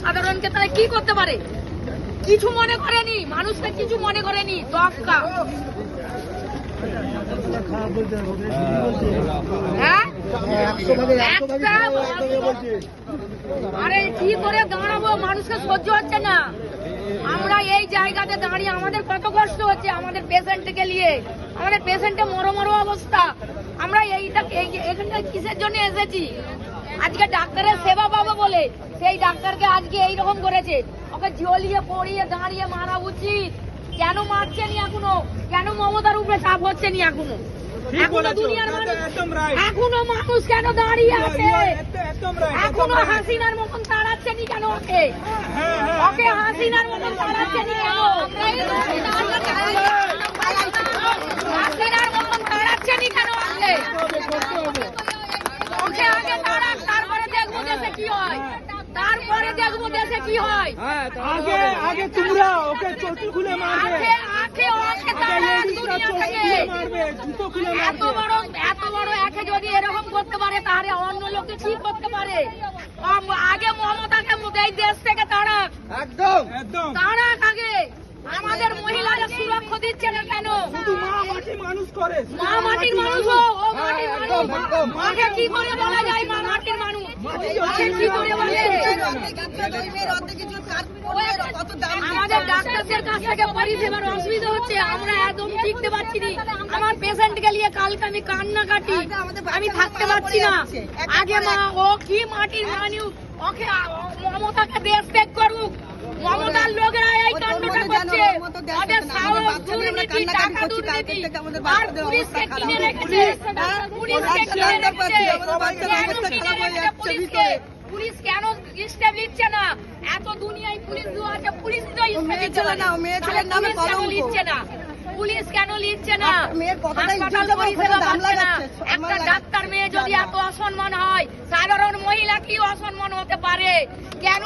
সাধারণকে তারা কি করতে পারে? কিছু মনে করেনি, মানুষকে কিছু মনে করেনি দশকা হ্যাঁ? আরে কি করে দাঁড়াবো? মানুষকে সহ্য হচ্ছে না। আমরা এই জায়গাতে দাঁড়িয়ে আমাদের কত কষ্ট হচ্ছে আমাদের পেশেন্টকে নিয়ে। আমাদের পেশেন্টের মরো মরো অবস্থা। আমরা এইটা এই- এখানটা কিসের জন্য এসেছি? আজকে ডাক্তারের সেবা পাবো বলে। সেই ডাক্তারকে আজকে এইরকম করেছে। ওকে ঝলিয়ে পড়িয়ে দাঁড়িয়ে মারা উচিত। কেন মারছেনি এখনও? কেন মমতার উপরে চাপ হচ্ছে নি এখনও? এখনও মানুষ কেন দাঁড়িয়ে আছে? এখনও হাসিনার মতন তাড়াচ্ছে নি কেন ওকে? হ্যাঁ, হ্যাঁ, ওকে হাসিনার মতন তাড়াচ্ছে নি কেন? হাসিনার মতন তাড়াচ্ছে নি কেন ওকে? ওকে আগে তাড়াক তারপরে দেখব দেশে কি হয়। তারপরে দেখব দেশে কি হয়। আগে আগে তোমরা ওকে চটি খুলে মারবে। আগে আগে ওকে আগে দুনিয়া থেকে মারবে জুতো খুলে এত বড় এত বড় একে যদি এরকম করতে পারে তাহলে অন্য লোককে কি করতে পারে? আগে মমতাকে এই দেশ থেকে তাড়াক একদম। তাড়াক আগে আমাদের মহিলারা সুরক্ষা দিচ্ছে না কেন? শুধু মা মাটি মানুষ করে মা মাটির মানুষ ও ও মাটির মানুষ। মাকে কি করে বলা যায় মা মাটির মানুষ? মাকে কি করে বলে? আমাদের ডাক্তারদের কাছ থেকে পরিষেবার অসুবিধা হচ্ছে আমরা একদম টিকতে পারছি না। আমার পেশেন্টকে নিয়ে কালকে আমি কান্না কাটি আমি থাকতে পারছি না। আগে মা ও কি মাটির মানুষ ওকে মমতাকে দেশ ত্যাগ করুক। মমতার লোকেরা এই কাণ্ডটা করছে। ওদের সাহস দুর্নীতি টাকা দুর্নীতি। আর পুলিশকে কিনে রেখেছে। পুলিশকে কিনে রেখেছে কেন কিনে রেখেছে পুলিশকে পুলিশ কেন নিচ্ছে না। এত দুনিয়ায় পুলিশ দেওয়া আছে পুলিশ মেয়ে ছেলে না মেয়ে ছেলের নামে কলঙ্ক। নিচ্ছে না? পুলিশ কেন লিখছে না? একটা ডাক্তার মেয়ে যদি এত অসম্মান হয় সাধারণ মহিলা কি অসম্মান হতে পারে? কেন